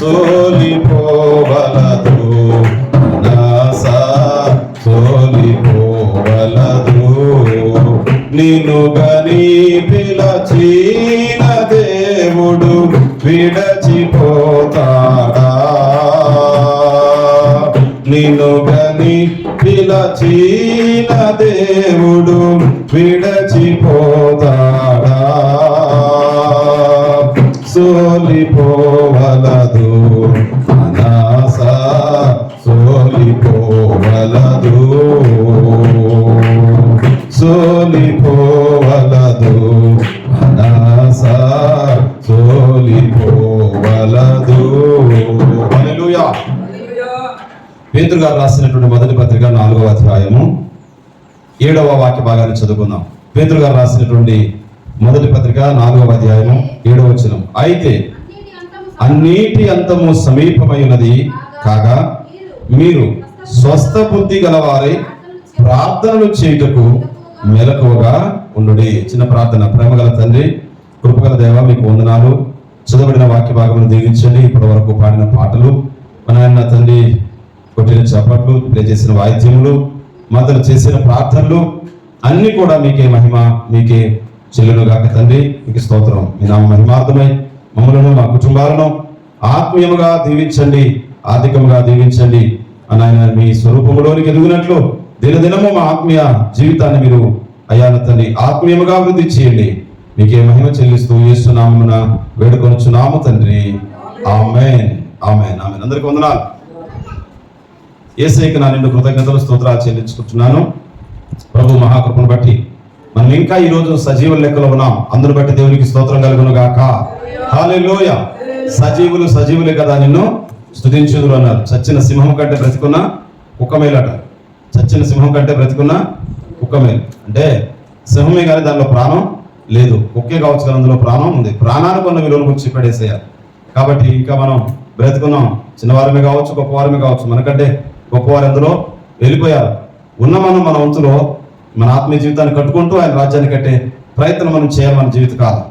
సోలిపోవలదు. నాస సోలిపోవలదు. నిన్ను గని పిలచిన దేవుడు విడచిపోతాడా? నిన్ను గని పిలచిన దేవుడు విడచిపోతాడా? సోలిపోవలదు అనాస సోలిపోవలదు సోలిపోవలదు అనాస సోలిపోవలదు పేతురు గారు రాసినటువంటి మొదటి పత్రిక నాలుగవ అధ్యాయము ఏడవ వాక్య భాగాన్ని చదువుకుందాం. పేతురు గారు రాసినటువంటి మొదటి పత్రిక నాలుగవ అధ్యాయము ఏడవ వచనం. అయితే అన్నిటి అంతము సమీపమైనది కాగా మీరు స్వస్థ బుద్ధి గలవారై ప్రార్థనలు చేయుటకు మెలకువగా ఉండు చిన్న ప్రార్థన. ప్రేమగల తండ్రి కృపగల దేవ మీకు వందనాలు. చదవబడిన వాక్య భాగమును దీవించండి. ఇప్పటి వరకు పాడిన పాటలు మన ఆయన తండ్రి కొట్టిన చప్పట్లు ప్లే చేసిన వాయిద్యములు మతలు చేసిన ప్రార్థనలు అన్ని కూడా మీకే మహిమ మీకే చెల్లును గాక తండ్రి మీకు స్తోత్రం. మీ నామ మహిమార్థమై మమ్మలను మా కుటుంబాలను ఆత్మీయముగా దీవించండి ఆర్థికముగా దీవించండి. అని ఆయన మీ స్వరూపంలోనికి ఎదుగునట్లు దినదినము మా ఆత్మీయ జీవితాన్ని మీరు అయ్యాన తండ్రి ఆత్మీయముగా అభివృద్ధి చేయండి. మీకే మహిమ చెల్లిస్తూ ఏసునామమున వేడుకొనుచున్నాము తండ్రి. ఆమెన్. ఆమెన్. ఆమెన్. అందరికీ వందనాలు. ఏసైకి నా నిండు కృతజ్ఞతలు స్తోత్రాలు చెల్లించుకుంటున్నాను. ప్రభు మహాకృపను బట్టి మనం ఇంకా ఈ రోజు సజీవ లెక్కలో ఉన్నాం. అందును బట్టి దేవునికి స్తోత్రం కలుగును గాక హాలెలూయ. సజీవులు సజీవులే కదా నిన్ను స్థుతించుదురు అన్నారు. చచ్చిన సింహం కంటే బ్రతికున్న కుక్కమేలట చచ్చిన సింహం కంటే బ్రతికున్న కుక్కమేలు అంటే సింహమే కానీ దానిలో ప్రాణం లేదు. కుక్కే కావచ్చు కానీ అందులో ప్రాణం ఉంది. ప్రాణానికి ఉన్న విలువను గురించి పడేసేయాలి. కాబట్టి ఇంకా మనం బ్రతుకున్నాం. చిన్నవారమే కావచ్చు గొప్పవారమే కావచ్చు. మనకంటే గొప్పవారు ఎందులో వెళ్ళిపోయారు. ఉన్న మనం మన వంతులో మన ఆత్మీయ జీవితాన్ని కట్టుకుంటూ ఆయన రాజ్యాన్ని కట్టే ప్రయత్నం మనం చేయాలి మన జీవితకాలం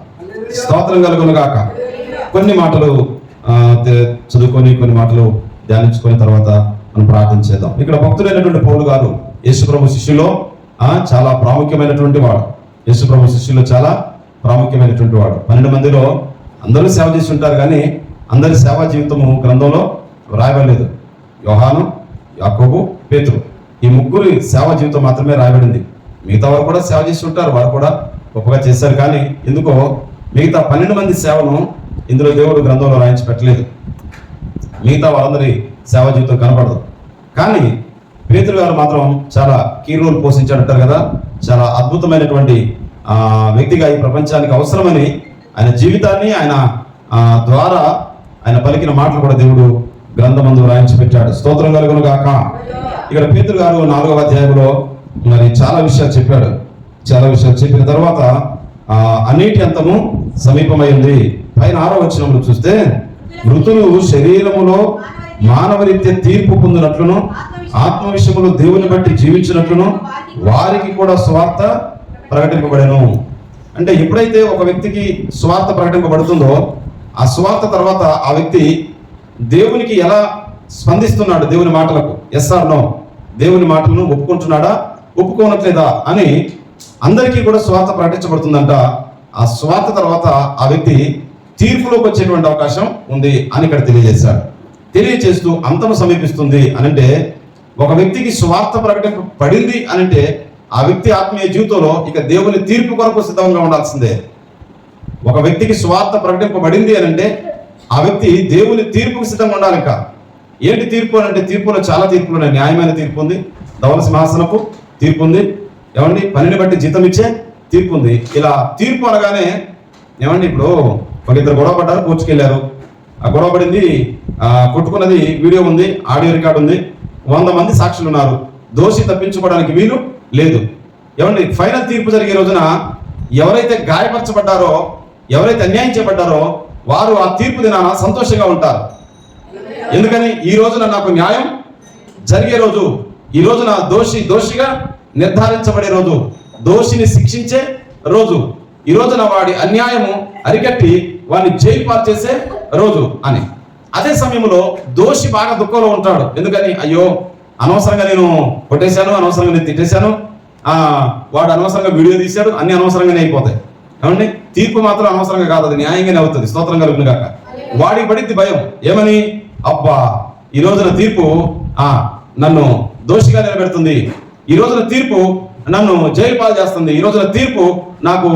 స్తోత్రం కలుగును గాక. కొన్ని మాటలు చదువుకొని కొన్ని మాటలు ధ్యానించుకొని తర్వాత మనం ప్రార్థన చేద్దాం. ఇక్కడ భక్తుడైనటువంటి పౌరుడు గారు యేసుప్రభు శిష్యులో చాలా ప్రాముఖ్యమైనటువంటి వాడు. యేసుప్రభు శిష్యులో చాలా ప్రాముఖ్యమైనటువంటి వాడు. పన్నెండు మందిలో అందరూ సేవ చేసి ఉంటారు కానీ అందరి సేవా జీవితము గ్రంథంలో రాయబడలేదు. యోహాను యాకోబు పేతురు. ఈ ముగ్గురు సేవా జీవితం మాత్రమే రాయబడింది. మిగతా వారు కూడా సేవ చేసి ఉంటారు వారు కూడా గొప్పగా చేశారు కానీ ఎందుకో మిగతా పన్నెండు మంది సేవను ఇందులో దేవుడు గ్రంథంలో రాయించి పెట్టలేదు. మిగతా వాళ్ళందరి సేవా జీవితం కనపడదు. కానీ పేతులు గారు మాత్రం చాలా కీ రోల్ పోషించాడంటారు కదా. చాలా అద్భుతమైనటువంటి వ్యక్తిగా ఈ ప్రపంచానికి అవసరమని ఆయన జీవితాన్ని ఆయన ద్వారా ఆయన పలికిన మాటలు కూడా దేవుడు గ్రంథమందు రాయించి పెట్టాడు. స్తోత్రం కలుగును గాక. ఇక్కడ పేతులు గారు నాలుగవ అధ్యాయంలో మరి చాలా విషయాలు చెప్పాడు. చాలా విషయాలు చెప్పిన తర్వాత అన్నిటి అంతము సమీపమైంది. పైన ఆరో వచ్చినప్పుడు చూస్తే మృతులు శరీరములో మానవరీత్య తీర్పు పొందినట్లును ఆత్మ విషయంలో దేవుని బట్టి జీవించినట్లును వారికి కూడా స్వార్థ ప్రకటింపబడను. అంటే ఎప్పుడైతే ఒక వ్యక్తికి స్వార్థ ప్రకటింపబడుతుందో ఆ స్వార్థ తర్వాత ఆ వ్యక్తి దేవునికి ఎలా స్పందిస్తున్నాడు? దేవుని మాటలకు. ఎస్ ఆర్ నో దేవుని మాటలను ఒప్పుకుంటున్నాడా? ఒప్పుకోనట్లేదా అని అందరికీ కూడా స్వార్థ ప్రకటించబడుతుందంట. ఆ స్వార్థ తర్వాత ఆ వ్యక్తి తీర్పులోకి వచ్చేటువంటి అవకాశం ఉంది అని ఇక్కడ తెలియజేశాడు తెలియజేస్తూ అంతం సమీపిస్తుంది అనంటే ఒక వ్యక్తికి స్వార్థ ప్రకటన పడింది అనంటే ఆ వ్యక్తి ఆత్మీయ జీవితంలో ఇక దేవుని తీర్పు కొరకు సిద్ధంగా ఉండాల్సిందే. ఒక వ్యక్తికి స్వార్థ ప్రకటింపబడింది అని అంటే ఆ వ్యక్తి దేవుని తీర్పుకు సిద్ధంగా ఉండాలి ఇంకా. ఏంటి తీర్పు అని అంటే తీర్పులో చాలా తీర్పులు ఉన్నాయి. న్యాయమైన తీర్పు ఉంది. ధవల సింహాసనపు తీర్పు ఉంది. ఏమండి? పనిని బట్టి జీతం ఇచ్చే తీర్పు ఉంది. ఇలా తీర్పు అనగానే ఏమండి ఇప్పుడు ఒకరిద్దరు గొడవ పడ్డారు కోర్టుకెళ్ళారు ఆ గొడవ పడింది కొట్టుకున్నది వీడియో ఉంది ఆడియో రికార్డు ఉంది. వంద మంది సాక్షులు ఉన్నారు. దోషి తప్పించుకోవడానికి వీలు లేదు. ఏమండి? ఫైనల్ తీర్పు జరిగే రోజున ఎవరైతే గాయపరచబడ్డారో ఎవరైతే అన్యాయం చేయబడ్డారో వారు ఆ తీర్పు దినాన సంతోషంగా ఉంటారు. ఎందుకని? ఈ రోజున నాకు న్యాయం జరిగే రోజు ఈ రోజున దోషి దోషిగా నిర్ధారించబడే రోజు. దోషిని శిక్షించే రోజు. ఈ రోజున వాడి అన్యాయము అరికట్టి వాడిని జైలు చేసే రోజు అని. అదే సమయంలో దోషి బాగా దుఃఖంలో ఉంటాడు. ఎందుకని? అయ్యో అనవసరంగా నేను కొట్టేశాను అనవసరంగా నేను తిట్టేశాను. వాడు అనవసరంగా వీడియో తీశాడు అన్ని అనవసరంగానే అయిపోతాయి. ఏమండి? తీర్పు మాత్రం అనవసరంగా కాదు అది న్యాయంగానే అవుతుంది. స్తోత్రం కలుగును కాక వాడికి పడింది భయం. ఏమని? అబ్బా ఈ రోజున తీర్పు నన్ను దోషిగా నిలబెడుతుంది. ఈ రోజున తీర్పు నన్ను జైలు పాలు చేస్తుంది. ఈ రోజున తీర్పు నాకు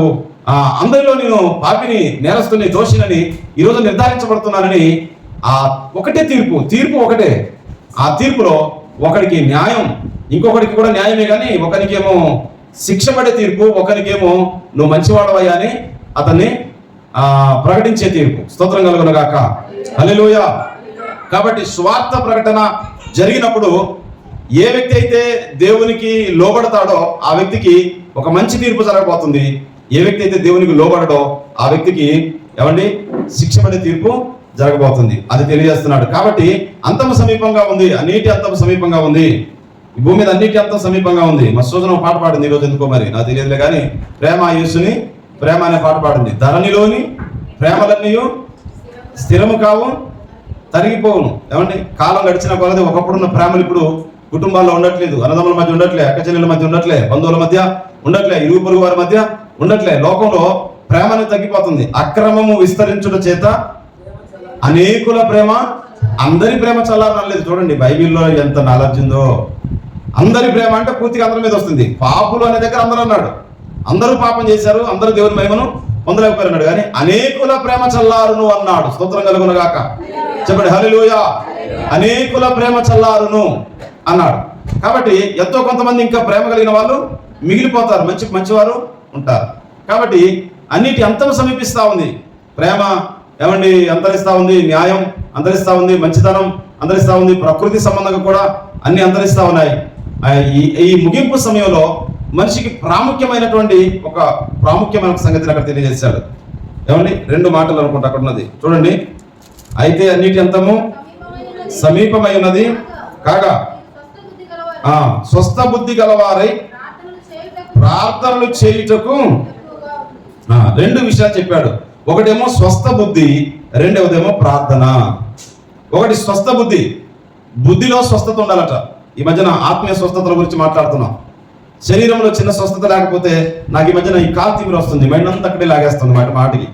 ఆ అందరిలో నేను పాపిని నేరస్తుని దోషినని ఈ రోజు నిర్ధారించబడుతున్నానని ఆ ఒకటే తీర్పు తీర్పు ఒకటే. ఆ తీర్పులో ఒకడికి న్యాయం ఇంకొకడికి కూడా న్యాయమే కానీ ఒకరికేమో శిక్ష పడే తీర్పు ఒకరికేమో నువ్వు మంచివాడవయ్యా అని అతన్ని ఆ ప్రకటించే తీర్పు. స్తోత్రం కలుగునగాక. హల్లెలూయా. కాబట్టి స్వార్థ ప్రకటన జరిగినప్పుడు ఏ వ్యక్తి అయితే దేవునికి లోబడతాడో ఆ వ్యక్తికి ఒక మంచి తీర్పు జరగబోతుంది. ఏ వ్యక్తి అయితే దేవునికి లోబడడో ఆ వ్యక్తికి ఏమండి శిక్ష పడే తీర్పు జరగబోతుంది. అది తెలియజేస్తున్నాడు. కాబట్టి అంతం సమీపంగా ఉంది. అన్నిటి అంతం సమీపంగా ఉంది. ఈ భూమి మీద అన్నిటి అంతం సమీపంగా ఉంది. మా సూచన పాట పాడింది. ఈరోజు ఎందుకో మరి? నాకు తెలియదులే కానీ ప్రేమ యేసుని ప్రేమ అనే పాట పాడింది. ధరణిలోని ప్రేమలన్నీ స్థిరము కావు. తరిగిపోవును. ఏమండి? కాలం గడిచిన కొలది ఒకప్పుడున్న ప్రేమలు ఇప్పుడు కుటుంబాల్లో ఉండట్లేదు. అన్నదమ్ముల మధ్య ఉండట్లే అక్క చెల్లెల మధ్య ఉండట్లే బంధువుల మధ్య ఉండట్లే ఇరుగు పొరుగు వారి మధ్య ఉండట్లే. లోకంలో ప్రేమ అనేది తగ్గిపోతుంది. అక్రమము విస్తరించుట చేత అనేకుల ప్రేమ అందరి ప్రేమ చల్లారనలేదు చూడండి బైబిల్లో ఎంత నాలెడ్జ్ ఉందో అందరి ప్రేమ అంటే పూర్తిగా అందరి మీద వస్తుంది. పాపులు అనే దగ్గర అందరూ అన్నాడు. అందరూ పాపం చేశారు. అందరూ దేవుని మహిమను పొందలేకపోయారు అన్నాడు కానీ అనేకుల ప్రేమ చల్లారును అన్నాడు. స్తోత్రం కలుగును గాక. చెప్పండి హలిలోయ అనేకుల ప్రేమ చల్లారును అన్నాడు. కాబట్టి ఎంతో కొంతమంది ఇంకా ప్రేమ కలిగిన వాళ్ళు మిగిలిపోతారు మంచి మంచివారు ఉంటారు. కాబట్టి అన్నిటి అంతం సమీపిస్తా ఉంది. ప్రేమ ఏమండి? అంతరిస్తా ఉంది. న్యాయం అంతరిస్తా ఉంది. మంచితనం అంతరిస్తూ ఉంది. ప్రకృతి సంబంధంగా కూడా అన్ని అంతరిస్తా ఉన్నాయి. ఈ ఈ ముగింపు సమయంలో మనిషికి ప్రాముఖ్యమైనటువంటి ఒక ప్రాముఖ్యమైన సంగతిని అక్కడ తెలియజేశాడు. ఏమండి? రెండు మాటలు అనుకుంటా అక్కడ ఉన్నది. చూడండి. అయితే అన్నిటి అంతము సమీపమై ఉన్నది. కాగా? ఆ స్వస్థ బుద్ధి గలవారై ప్రార్థనలు చేయుటకు. రెండు విషయాలు చెప్పాడు. ఒకటేమో స్వస్థ బుద్ధి రెండవదేమో ప్రార్థన. ఒకటి స్వస్థ బుద్ధి. బుద్ధిలో స్వస్థత ఉండాలట. ఈ మధ్యన ఆత్మీయ స్వస్థతల గురించి మాట్లాడుతున్నాం. శరీరంలో చిన్న స్వస్థత లేకపోతే నాకు ఈ మధ్యన ఈ కాలు తీవ్ర వస్తుంది. మైండ్ అంతా అక్కడే లాగేస్తుంది మాట మాటికి.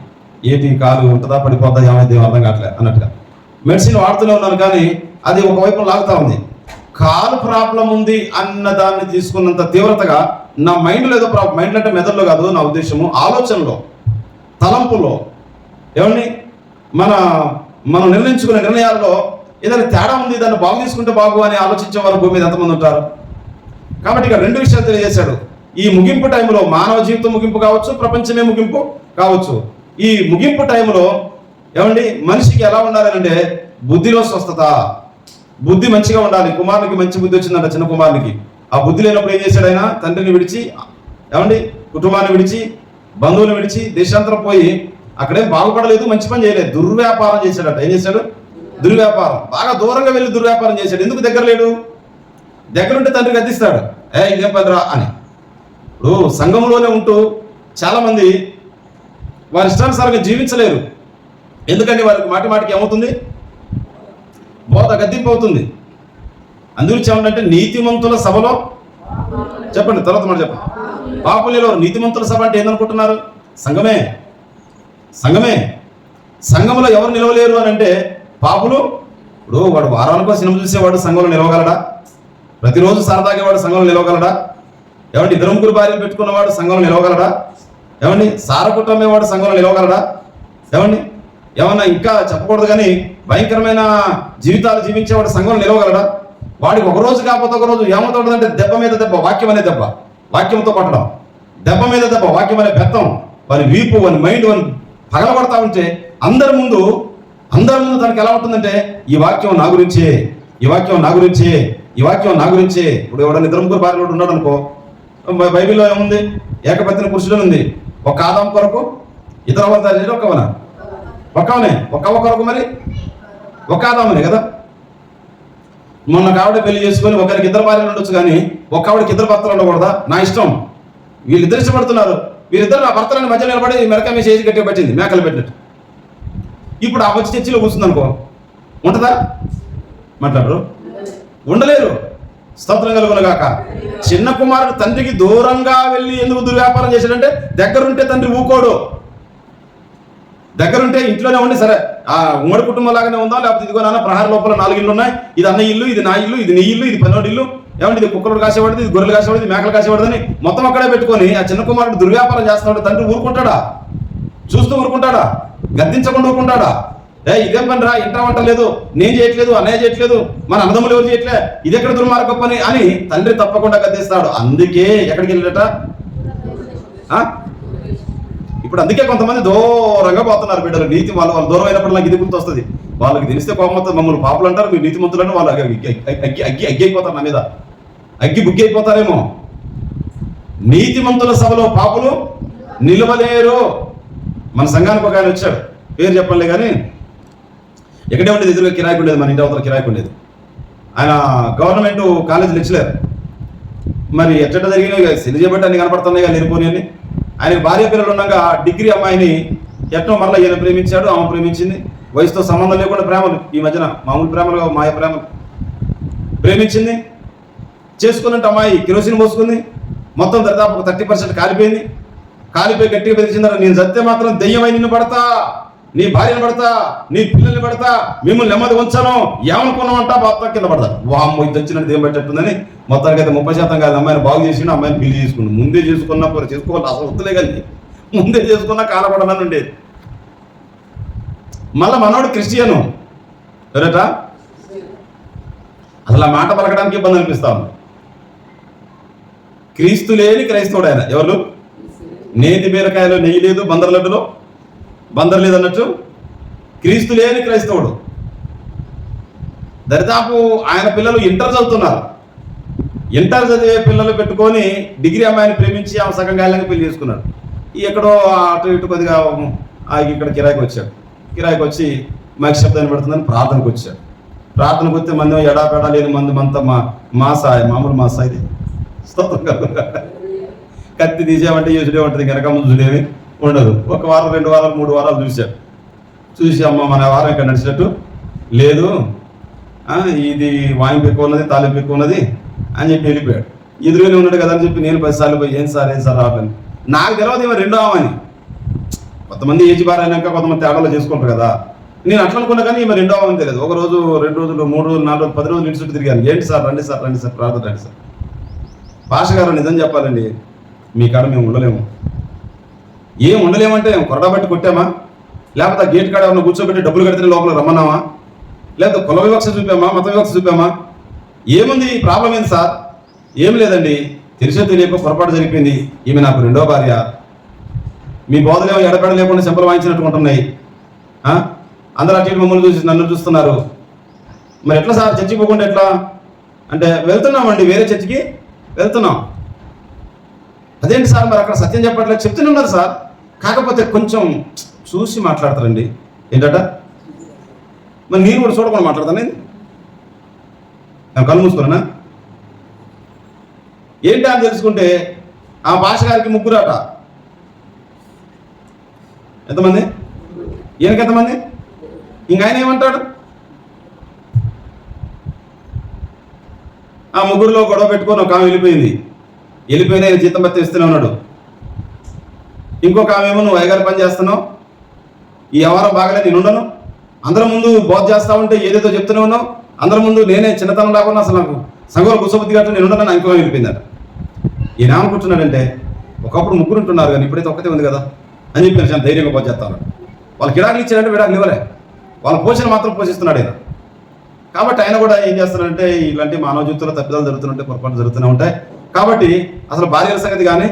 ఏంటి ఈ కాలు ఉంటుందా పడిపోద్దా ఏమైంది అర్థం కావట్లే అన్నట్టుగా. మెడిసిన్ వాడుతూనే ఉన్నాను కానీ అది ఒకవైపు లాగుతా ఉంది. కాలు ప్రాబ్లం ఉంది అన్న దాన్ని తీసుకున్నంత తీవ్రతగా నా మైండ్లో ఏదో ప్రాబ్లం మైండ్ అంటే మెదడులో కాదు నా ఉద్దేశము ఆలోచనలో తలంపులో. ఏమండి? మన మనం నిర్ణయించుకునే నిర్ణయాల్లో ఏదైనా తేడా ఉంది దాన్ని బాగు తీసుకుంటే బాగు అని ఆలోచించే వారు భూమి మీద ఎంతమంది ఉంటారు? కాబట్టి ఇక రెండు విషయాలు తెలియజేశాడు. ఈ ముగింపు టైంలో మానవ జీవితం ముగింపు కావచ్చు ప్రపంచమే ముగింపు కావచ్చు. ఈ ముగింపు టైంలో ఏమండి? మనిషికి ఎలా ఉండాలంటే బుద్ధిలో స్వస్థత. బుద్ధి మంచిగా ఉండాలి. కుమారునికి మంచి బుద్ధి వచ్చిందంట చిన్న కుమారునికి. ఆ బుద్ధి లేనప్పుడు ఏం చేశాడు ఆయన? తండ్రిని విడిచి ఏమండి? కుటుంబాన్ని విడిచి బంధువులు విడిచి దేశాంతరం పోయి అక్కడేం బాగుపడలేదు మంచి పని చేయలేదు. దుర్వ్యాపారం చేశాడట. ఏం చేశాడు? దుర్వ్యాపారం. బాగా దూరంగా వెళ్ళి దుర్వ్యాపారం చేశాడు. ఎందుకు దగ్గర లేడు? దగ్గరుంటే తండ్రి గద్దిస్తాడు. ఏ ఇదే పదరా అని. ఇప్పుడు సంఘంలోనే ఉంటూ చాలామంది వారి ఇష్టానుసారంగా జీవించలేరు. ఎందుకంటే వారికి మాటి మాటికి ఏమవుతుంది? బోధ గద్దింపు అవుతుంది అందుగురించి ఏమంటే నీతిమంతుల సభలో చెప్పండి తర్వాత మనం చెప్పండి పాపులలో నీతిమంతుల సభ అంటే ఏందనుకుంటున్నారు? సంఘమే. సంఘమే. సంఘంలో ఎవరు నిలవలేరు అని అంటే పాపులు ఇప్పుడు వాడు వారానికో సినిమా చూసేవాడు సంఘంలో నిలవగలడా? ప్రతిరోజు సరదాగా వాడు సంఘంలో నిలవగలడా? ఏమంటే ఇద్దరు ముగ్గురు భార్యలు పెట్టుకున్నవాడు సంఘంలో నిలవగలడా? ఏమండి కుటుంబమే వాడు సంఘంలో నిలవగలడా? ఏమండి ఏమన్నా ఇంకా చెప్పకూడదు కానీ భయంకరమైన జీవితాలు జీవించేవాడు సంఘంలో నిలవగలడా? వాడికి ఒక రోజు కాకపోతే ఒక రోజు ఏమవుతుందంటే దెబ్బ మీద దెబ్బ వాక్యం అనే దెబ్బ. వాక్యంతో కొట్టడం. దెబ్బ మీద దెబ్బ వాక్యం అనే బెత్తం. వాని వీపు వాని మైండ్ వాని పగలబడతా ఉంటే అందరి ముందు అందరి ముందు తనకి ఎలా ఉంటుందంటే ఈ వాక్యం నా గురించే ఈ వాక్యం నా గురించే ఈ వాక్యం నా గురించి ఇప్పుడు ఎవడన్నా ఇద్దరు ముగ్గురు భార్యలు ఉన్నాడు అనుకో. బై- బైబిల్లో ఏముంది? ఏకపత్ని పురుషుడు ఉంది. ఒక ఆదాం కొరకు ఇతర అవతారు ఒకవన ఒక్కవనే? ఒక్క కొరకు మరి? ఒక ఆదామనే కదా? మొన్న ఒక ఆవిడ పెళ్ళి చేసుకొని ఒకరికి ఇద్దరు భార్యలు ఉండొచ్చు కానీ ఒక ఆవిడకి ఇద్దరు భర్తలు ఉండకూడదా? నా ఇష్టం. వీళ్ళిద్దరు ఇష్టపడుతున్నారు. వీరిద్దరు నా భర్తలని మధ్య నిలబడి మెరక మీ చేసి కట్టి పెట్టింది మేకలు పెట్టినట్టు. ఇప్పుడు ఆ వచ్చి చర్చిలో కూర్చుంది అనుకో. ఉంటుందా? మాట్లాడరు. ఉండలేరు. స్తోత్రం కలుగునగాక చిన్న కుమారుడు తండ్రికి దూరంగా వెళ్ళి ఎందుకు దుర్వ్యాపారం చేశాడంటే దగ్గరుంటే తండ్రి ఊకోడు. దగ్గరుంటే ఇంట్లోనే ఉండి సరే ఆ ఉమ్మడి కుటుంబం లాగానే ఉందా? లేకపోతే ఇదిగో నాన్న ప్రహార లోపల నాలుగు ఇల్లు ఉన్నాయి. ఇది అన్న ఇల్లు ఇది నా ఇల్లు ఇది నీ ఇల్లు ఇది పన్నోడి ఇల్లు. ఏమంటే ఇది కుక్కలు కాసేవాడిది ఇది గొర్రెలు కాసేవాడిది మేకలు కాసేవాడిదని మొత్తం అక్కడే పెట్టుకొని ఆ చిన్న కుమారుడు దుర్వ్యాపారం చేస్తున్నాడు. తండ్రి ఊరుకుంటాడా? చూస్తూ ఊరుకుంటాడా? గద్దించకుండా ఊరుకుంటాడా? ఏ ఇదే పని రా ఇంట వంట లేదు. నేను చేయట్లేదు అన్నయ్య చేయట్లేదు మన అన్నదమ్ములు ఎవరు చేయట్లే? ఇది ఎక్కడ దుర్మార్గ పని అని తండ్రి తప్పకుండా గద్దిస్తాడు. అందుకే ఎక్కడికి వెళ్ళట? ఇప్పుడు అందుకే కొంతమంది దూరంగా పోతున్నారు బిడ్డలు. నీతి వాళ్ళు వాళ్ళు దూరం అయినప్పుడు నాకు ఇది గుర్తొస్తుంది. వాళ్ళకి తెలిస్తే కోపం వస్తుంది. మమ్మల్ని పాపలు అంటారు మీరు నీతిమంతులను వాళ్ళు అగ్గి అగ్గి అగ్గి అయిపోతారు నా మీద. అగ్గి బుగ్గి అయిపోతారేమో. నీతిమంతుల సభలో పాపులు నిలవలేరు. మన సంఘానికి ఒక ఆయన వచ్చాడు. పేరు చెప్పండి కానీ ఎక్కడే ఉండేది ఎదురుగా కిరాయికి ఉండేది మన ఇంటి అవతల కిరాయికి ఉండేది. ఆయన గవర్నమెంట్ కాలేజ్ లెక్చరర్. మరి ఎట్ట జరిగినాయి? సిలి చేయబట్టి అన్ని కనపడుతున్నాయి కానీ అని ఆయన భార్య పిల్లలు ఉండగా డిగ్రీ అమ్మాయిని ఎట్టో మరలా ఈయన ప్రేమించాడు ఆమె ప్రేమించింది. వయసుతో సంబంధం లేకుండా ప్రేమలు ఈ మధ్యన మామూలు ప్రేమలు మాయ ప్రేమలు. ప్రేమించింది. చేసుకున్నట్టు అమ్మాయి కిరోసిన్ పోసుకుంది. మొత్తం దాదాపు ఒక థర్టీ పర్సెంట్ కాలిపోయింది. కాలిపోయి గట్టిగా బెదిరించిందట నేను సత్తే మాత్రం దెయ్యమై నిన్ను పడతా. నీ భార్యను పడతా నీ పిల్లల్ని పడతా మిమ్మల్ని నెమ్మది ఉంచాను. ఏమనుకున్నామంటా బాప్తా కింద పడతా. వామ్మో ఇది వచ్చినట్టు ఏం పెట్టట్టుందని మొత్తానికి అయితే ముప్పై శాతం కాదు అమ్మాయిని బాగు చేసి అమ్మాయిని పెళ్ళి చేసుకున్నాను ముందే చేసుకున్నా పోనీ చేసుకోవాలి అసలు వద్దులే కానీ ముందే చేసుకున్నా కాలపడనని ఉండేది. మళ్ళా మనోడు క్రిస్టియను. ఎవరట? అసలు ఆ మాట పలకడానికి ఇబ్బంది అనిపిస్తా ఉంది. క్రీస్తు లేని క్రైస్తవుడు ఆయన. ఎవరు? నేతి బీరకాయలో నెయ్యి లేదు బందర్ లడ్డులో. బందర్ లేదన్నట్టు? క్రీస్తు లేని క్రైస్తవుడు. దరిదాపు ఆయన పిల్లలు ఇంటర్ చదువుతున్నారు. ఇంటర్ చదివే పిల్లలు పెట్టుకొని డిగ్రీ అమ్మాయిని ప్రేమించి ఆమె సగం గాలిగా పెళ్ళి చేసుకున్నారు. ఎక్కడో అటు ఇటు కొద్దిగా ఆయన ఇక్కడ కిరాయికి వచ్చాడు. కిరాయికి వచ్చి మైక్ శబ్దాన్ని పెడుతుందని ప్రార్థనకు వచ్చాడు. ప్రార్థనకు వస్తే మంది ఎడాపెడా లేని మంది మంత మా మాస మామూలు మాస ఇది. స్తోత్రం కత్తి తీసేమంటే చూసుడే ఉంటుంది వెనక ముందు చూడేవి. ఉండదు. ఒక వారం రెండు వారాలు మూడు వారాలు చూశారు చూసి అమ్మ మన వారం ఇక్కడ నడిచినట్టు లేదు ఇది వాయింపు ఎక్కువ ఉన్నది తాలింపు ఎక్కువ ఉన్నది అని చెప్పి వెళ్ళిపోయాడు. ఎదురుగానే ఉన్నాడు కదా అని చెప్పి నేను పదిసార్లు పోయి ఏం సార్ ఏం సార్ రావట్లేదు. నాకు తెలియదు ఇవ్వ రెండో ఆమెని కొంతమంది ఏజ్ బార్ అయినాక కొంతమంది తేడాలో చేసుకుంటారు కదా. నేను అట్లా అనుకున్నా కానీ ఈమె రెండో ఆమె తెలియదు. ఒక రోజు రెండు రోజులు మూడు రోజులు నాలుగు రోజులు పది రోజులు ఇంటి చుట్టూ తిరిగాను. ఏంటి సార్ రండి సార్ రండి సార్ ప్రార్థన రండి సార్. భాష గారు నిజం చెప్పాలండి మీ కాడ మేము ఉండలేము. ఏం ఉండలేమంటే కొరడా బట్టి కొట్టామా? లేకపోతే గేట్ కాడ ఉన్న కూర్చోబెట్టి డబ్బులు కడితే లోపల రమ్మన్నామా లేకపోతే కుల వివక్ష చూపామా? మత వివక్ష చూపామా? ఏముంది ప్రాబ్లం ఏంది సార్? ఏం లేదండి. తెలిసో తెలియక పొరపాటు జరిగిపోయింది ఈమె నాకు రెండో భార్య. మీ బోధలేమో ఎడపెడ లేకుండా చెంపలు వాయించినట్టు ఉంటున్నాయి. అందరూ అటు మమ్మల్ని చూసి నన్ను చూస్తున్నారు. మరి ఎట్లా సార్? చర్చికి పోకుండా ఎట్లా? అంటే వెళ్తున్నామండి వేరే చర్చికి. వెళ్తున్నాం. అదేంటి సార్? మరి అక్కడ సత్యం చెప్పట్లేదు. చెప్తూనే ఉన్నారు సార్. కాకపోతే కొంచెం చూసి మాట్లాడతారండి. ఏంటట? మరి నేను కూడా చూడకుండా మాట్లాడతాను నేను కళ్ళు మూసుకున్నా ఏంటి అని తెలుసుకుంటే ఆ భాష గారికి ముగ్గురాట. ఎంతమంది? ఈయనకి ఎంతమంది? ఇంక ఆయన ఏమంటాడు? ఆ ముగ్గురులో గొడవ పెట్టుకొని ఒక ఆమె వెళ్ళిపోయింది. వెళ్ళిపోయిన ఆయన జీతం పత్తి ఇస్తూనే ఉన్నాడు. ఇంకొక ఆమెమో నువ్వు అయ్యగారి పని చేస్తున్నావు? ఈ వ్యవహారం బాగలేదు నేను ఉండను. అందరి ముందు బోధ చేస్తా ఉంటే ఏదేదో చెప్తూనే ఉన్నావు. అందరి ముందు నేనే చిన్నతనం లేకుండా అసలు నాకు సంఘంలో కుసబుద్ధి గట్టు నేను ఉండను ఇంకో ఆమె వెళ్ళిపోయిందట ఈయన ఏమనుకుంటున్నాడంటే ఒకప్పుడు ముగ్గురు ఉంటున్నారు కానీ ఇప్పుడైతే ఒకటే ఉంది కదా అని చెప్పి నేను ధైర్యంగా బోధ చేస్తాను వాళ్ళకి విడాకులు ఇచ్చారంటే విడాకులు ఇవ్వలే. వాళ్ళ పోషణ మాత్రం పోషిస్తున్నాడు ఆయన. కాబట్టి ఆయన కూడా ఏం చేస్తున్నాడంటే ఇలాంటి మానవ జీవితంలో తప్పిదాలు జరుగుతుంటే పొరపాటు జరుగుతూనే ఉంటాయి. కాబట్టి అసలు భార్యల సంగతి కానీ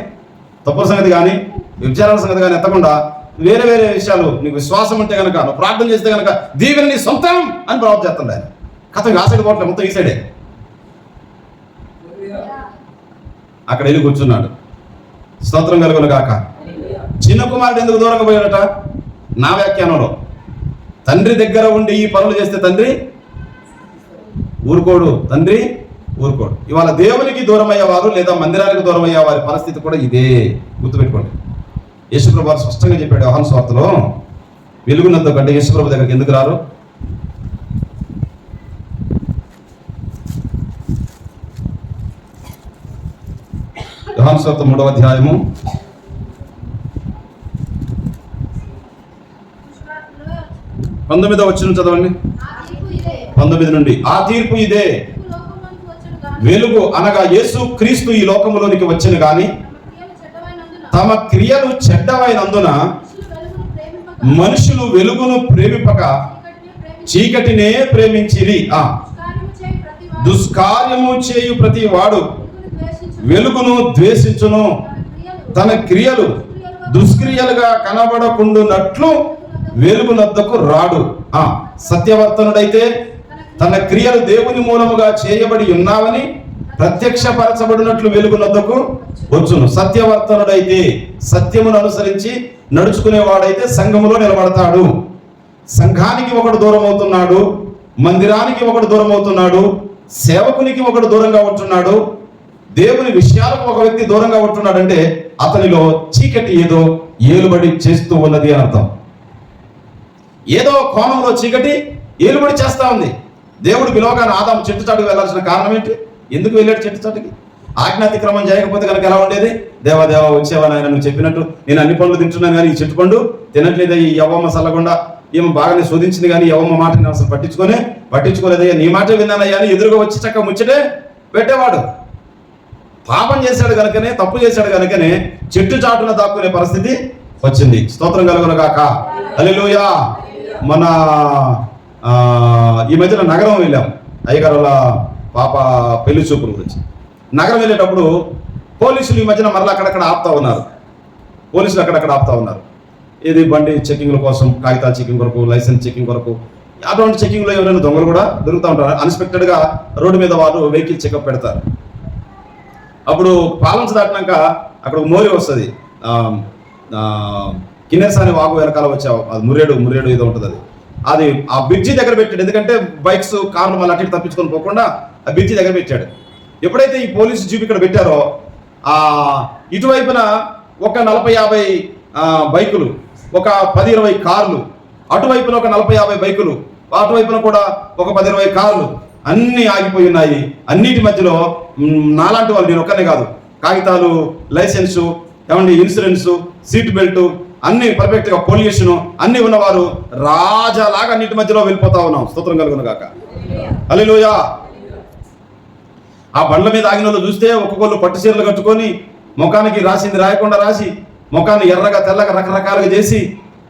తప్పుల సంగతి కానీ విచారాల సంగతి కానీ ఎత్తకుండా వేరే వేరే విషయాలు నీకు విశ్వాసం ఉంటే కనుక నువ్వు ప్రార్థన చేస్తే కనుక దీవెని నీ సొంతం అని ప్రవర్త చేస్తుండే ఆయన. కథ ఆ సైడ్ పోవట్లే మొత్తం ఈ సైడే. అక్కడ వెళ్ళి కూర్చున్నాడు. స్తోత్రం కలుగును కాక చిన్న కుమారుడు ఎందుకు దూరంగా పోయాడట? నా వ్యాఖ్యానంలో. తండ్రి దగ్గర ఉండి ఈ పనులు చేస్తే తండ్రి ఊరుకోడు. తండ్రి ఊరుకోడు. ఇవాళ దేవునికి దూరం అయ్యేవారు లేదా మందిరానికి దూరం అయ్యే వారి పరిస్థితి కూడా ఇదే. గుర్తుపెట్టుకోండి. యేసుప్రభు స్పష్టంగా చెప్పాడు యోహాను స్వార్థలో వెలుగునంత కంటే యేసుప్రభు దగ్గరికి ఎందుకు రారు? యోహాను స్వార్థ మూడవ అధ్యాయము. పంతొమ్మిదో వచ్చిన చదవండి. పంతొమ్మిది నుండి. ఆ తీర్పు ఇదే. వెలుగు అనగా యేసు క్రీస్తు ఈ లోకంలోనికి వచ్చిన కానీ తమ క్రియలు చెడ్డమైనందున మనుషులు వెలుగును ప్రేమిపక చీకటినే ప్రేమించిరి. ఆ. దుష్కార్యము చేయు ప్రతి వాడు వెలుగును ద్వేషించును. తన తన క్రియలు దుష్క్రియలుగా కనబడకుండునట్లు వెలుగునద్దకు రాడు. ఆ. సత్యవర్తనుడైతే తన క్రియలు దేవుని మూలముగా చేయబడి ఉన్నావని ప్రత్యక్షపరచబడినట్లు వెలుగునద్దకు వచ్చును. సత్యవర్తనుడైతే సత్యమును అనుసరించి నడుచుకునేవాడైతే సంఘములో నిలబడతాడు. సంఘానికి ఒకడు దూరం అవుతున్నాడు మందిరానికి ఒకడు దూరం అవుతున్నాడు సేవకునికి ఒకడు దూరంగా ఉంటున్నాడు దేవుని విషయాలకు ఒక వ్యక్తి దూరంగా ఉంటున్నాడంటే అతనిలో చీకటి ఏదో ఏలుబడి చేస్తూ ఉన్నది అని అర్థం. ఏదో కోణంలో చీకటి ఏలుబడి చేస్తా ఉంది. దేవుడు పిలవగానే ఆదాం చెట్టు చాటుకు వెళ్ళాల్సిన కారణం ఏంటి? ఎందుకు వెళ్ళాడు చెట్టు చాటుకి ఆజ్ఞాతిక్రమం చేయకపోతే కనుక ఎలా ఉండేది? దేవాదేవ వచ్చేవా నాయన నువ్వు చెప్పినట్టు నేను అన్ని పనులు తింటున్నాను కానీ ఈ చెట్టు పండు తినట్లేదా ఈ యవ్వమ్మ సల్లకుండా ఈమె బాగానే శోధించింది కానీ యవ్వమ్మ మాట నేను అసలు పట్టించుకొని పట్టించుకోలేదయ్యా. నీ మాట విన్నానయ్యా అని ఎదురుగా వచ్చి చక్క ముచ్చటే పెట్టేవాడు. పాపం చేశాడు కనుకనే తప్పు చేశాడు కనుకనే చెట్టు చాటున దాక్కునే పరిస్థితి వచ్చింది. స్తోత్రం కలుగును గాక మన ఈ మధ్యన నగరం వెళ్ళాం. అయ్యగారు పాప పెళ్ళి చూపుల గురించి. నగరం వెళ్ళేటప్పుడు పోలీసులు ఈ మధ్యన మరలా అక్కడక్కడ ఆపుతా ఉన్నారు. పోలీసులు అక్కడక్కడ ఆపుతా ఉన్నారు. ఇది బండి చెకింగ్ల కోసం కాగితాల చెకింగ్ కొరకు లైసెన్స్ చెకింగ్ కొరకు అటువంటి చెకింగ్లో ఎవరైనా దొంగలు కూడా దొరుకుతూ ఉంటారు. అన్ఎక్స్పెక్టెడ్గా రోడ్డు మీద వాళ్ళు వెహికల్ చెకప్ పెడతారు. అప్పుడు పాలన్స్ దాటినాక అక్కడ మోరి వస్తుంది. కిన్నెర్స్ అనే వాగు వెనకాల వచ్చావు అది మురేడు మురేడు ఏదో ఉంటుంది అది. అది ఆ బ్రిడ్జి దగ్గర పెట్టాడు. ఎందుకంటే బైక్స్ కార్లు మళ్ళీ అటు తప్పించుకొని పోకుండా ఆ బ్రిడ్జి దగ్గర పెట్టాడు. ఎప్పుడైతే ఈ పోలీసు జీప్ ఇక్కడ పెట్టారో ఆ ఇటువైపున ఒక నలభై యాభై బైకులు ఒక పది ఇరవై కార్లు అటువైపున ఒక నలభై యాభై బైకులు అటువైపున కూడా ఒక పది ఇరవై కార్లు అన్ని ఆగిపోయి ఉన్నాయి. అన్నిటి మధ్యలో నాలాంటి వాళ్ళు నేను ఒక్కనే కాదు. కాగితాలు లైసెన్సు ఏమండి ఇన్సూరెన్స్ సీట్ బెల్ట్ అన్ని పర్ఫెక్ట్గా పొల్యూషన్ అన్ని ఉన్నవారు రాజాలాగా అన్నిటి మధ్యలో వెళ్ళిపోతా ఉన్నాం. స్తోత్రం కలుగును గాక. అల్లెలూయా ఆ బండ్ల మీద ఆగిన వాళ్ళు చూస్తే ఒక్కొక్కళ్ళు పట్టు చీరలు కట్టుకొని ముఖానికి రాసింది రాయకుండా రాసి ముఖాన్ని ఎర్రగా తెల్లగా రకరకాలుగా చేసి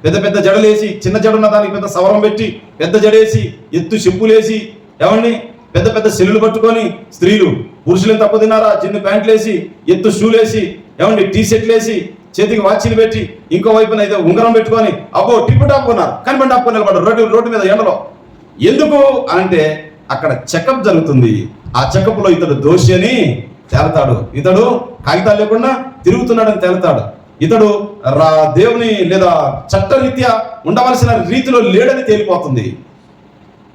పెద్ద పెద్ద జడలేసి చిన్న జడున్న దానికి పెద్ద సవరం పెట్టి పెద్ద జడేసి ఎత్తు చెప్పులేసి ఏమండి? పెద్ద పెద్ద సెల్లులు పట్టుకొని స్త్రీలు పురుషులను తప్పు తిన్నారా? చిన్న ప్యాంట్లు వేసి ఎత్తు షూలేసి ఏమండి? టీ షర్ట్లు వేసి చేతికి వాచీలు పెట్టి ఇంకో వైపున అయితే ఉంగరం పెట్టుకొని అబ్బో టిప్పు టాప్ ఉన్నారు కనిపెండి టాప్ నిలబడ్డారు రోడ్డు రోడ్డు మీద ఎండలో. ఎందుకు అంటే అక్కడ చెకప్ జరుగుతుంది. ఆ చెకప్లో ఇతడు దోషి అని తేలతాడు. ఇతడు కాగితాలు లేకుండా తిరుగుతున్నాడని తేలతాడు. ఇతడు రా దేవుని లేదా చట్టరీత్యా ఉండవలసిన రీతిలో లేడని తేలిపోతుంది.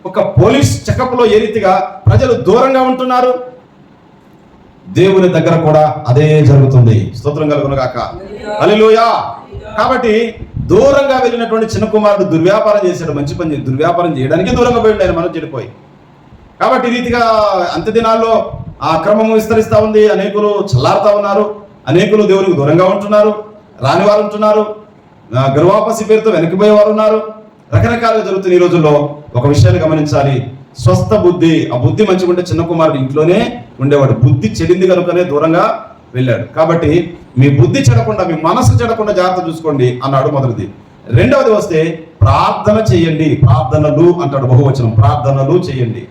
ఒక పోలీస్ చెకప్లో ఏ రీతిగా ప్రజలు దూరంగా ఉంటున్నారు? దేవుని దగ్గర కూడా అదే జరుగుతుంది. స్తోత్రం కలుగును గాక. హల్లెలూయా. కాబట్టి దూరంగా వెళ్ళినటువంటి చిన్న కుమారుడు దుర్వ్యాపారం చేశాడు. మంచి పని దుర్వ్యాపారం చేయడానికి దూరంగా పోయిండు ఆయన. మనం చెడిపోయి. కాబట్టి ఈ రీతిగా అంత్య దినాల్లో ఆ క్రమం విస్తరిస్తూ ఉంది. అనేకులు చల్లారుతా ఉన్నారు. అనేకులు దేవునికి దూరంగా ఉంటున్నారు. రాని వారు ఉంటున్నారు గర్వాపసి పేరుతో వెనక్కిపోయే వారు ఉన్నారు. రకరకాలుగా జరుగుతున్న ఈ రోజుల్లో ఒక విషయాన్ని గమనించాలి. స్వస్థ బుద్ధి. ఆ బుద్ధి మంచిగా ఉంటే చిన్న కుమారుడు ఇంట్లోనే ఉండేవాడు. బుద్ధి చెడింది కనుకనే దూరంగా వెళ్ళాడు. కాబట్టి మీ బుద్ధి చెడకుండా మీ మనసు చెడకుండా జాగ్రత్త చూసుకోండి అన్నాడు మొదటిది. రెండవది వస్తే ప్రార్థన చేయండి. ప్రార్థనలు అంటాడు బహువచనం. ప్రార్థనలు చేయండి.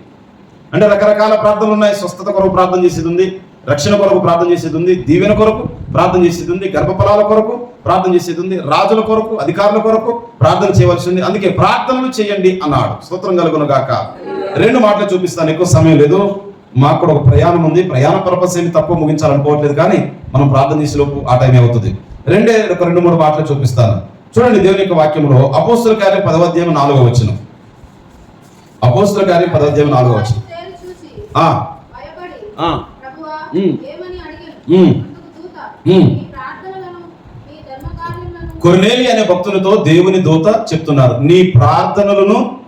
అంటే రకరకాల ప్రార్థనలు ఉన్నాయి. స్వస్థత కొరకు ప్రార్థన చేసేది ఉంది. రక్షణ కొరకు ప్రార్థన చేసేది ఉంది. దీవెన కొరకు ప్రార్థన చేసేది ఉంది. గర్భఫలాల కొరకు ప్రార్థన చేసేది ఉంది. రాజుల కొరకు అధికారుల కొరకు ప్రార్థన చేయవలసి ఉంది. అందుకే ప్రార్థనలు చేయండి అన్నాడు. స్తోత్రం కలుగును గాక. రెండు మాటలు చూపిస్తాను. ఎక్కువ సమయం లేదు. మాకు కూడా ఒక ప్రయాణం ఉంది. ప్రయాణ పర్పస్ ఏమి తక్కువ ముగించాలనుకోవట్లేదు కానీ మనం ప్రార్థన చేసేలోపు ఆ టైం అవుతుంది. రెండే ఒక రెండు మూడు మాటలు చూపిస్తాను. చూడండి దేవుని యొక్క వాక్యంలో అపోస్తుల కార్యం పదవాధ్యాయం నాలుగో వచ్చిన అపోస్తుల కార్యం పదవాధ్యాయం నాలుగో వచ్చిన కొర్నేలి అనే భక్తులతో దేవుని దూత చెప్తున్నారు. నీ ప్రార్థనలను